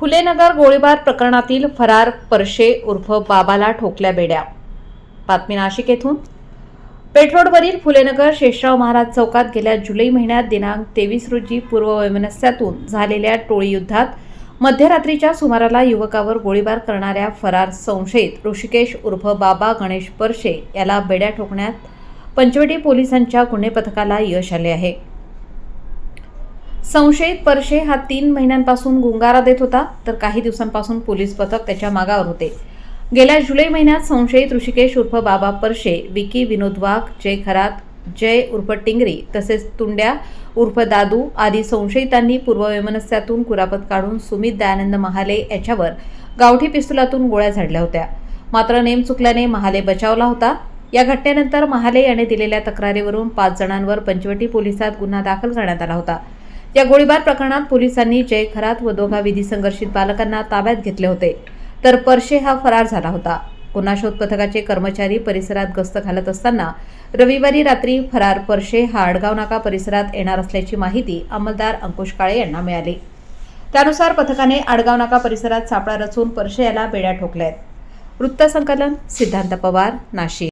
फुलेनगर गोळीबार प्रकरणातील फरार परशे उर्फ बाबाला ठोकल्या बेड्या. बातमी नाशिक येथून पेठरोडवरील फुलेनगर शेषराव महाराज चौकात गेल्या जुलै महिन्यात दिनांक तेवीस रोजी पूर्व वैमनस्यातून झालेल्या टोळी युद्धात मध्यरात्रीच्या सुमाराला युवकावर गोळीबार करणाऱ्या फरार संशयित ऋषिकेश उर्फ बाबा गणेश परशे याला बेड्या ठोकण्यात पंचवटी पोलिसांच्या गुन्हे पथकाला यश आले आहे. संशयित परशे हा तीन महिन्यांपासून गुंगारा देत होता तर काही दिवसांपासून पोलीस पथक त्याच्या मागावर होते. गेल्या जुलै महिन्यात संशयित ऋषिकेश उर्फ बाबा परशे विकी विनोद वाघ जय खरात जय उर्फ टिंगरी तसेच तुंड्या उर्फ दादू आदी संशयितांनी पूर्ववैमनस्यातून कुरापत काढून सुमित दयानंद महाले याच्यावर गावठी पिस्तुलातून गोळ्या झाडल्या होत्या. मात्र नेम चुकल्याने महाले बचावला होता. या घटनेनंतर महाले याने दिलेल्या तक्रारीवरून पाच जणांवर पंचवटी पोलिसात गुन्हा दाखल करण्यात आला होता. या गोळीबार प्रकरणात पोलिसांनी जय खरात व दोघा विधी संघर्षित बालकांना ताब्यात घेतले होते. तर परशे हा फरार झाला होता. गुन्हा शोध पथकाचे कर्मचारी परिसरात गस्त घालत असताना रविवारी रात्री फरार परशे हा आडगाव नाका परिसरात येणार असल्याची माहिती अंमलदार अंकुश काळे यांना मिळाली. त्यानुसार पथकाने आडगाव नाका परिसरात सापळा रचून परशे याला बेड्या ठोकल्या आहेत वृत्तसंकलन सिद्धांत पवार नाशिक.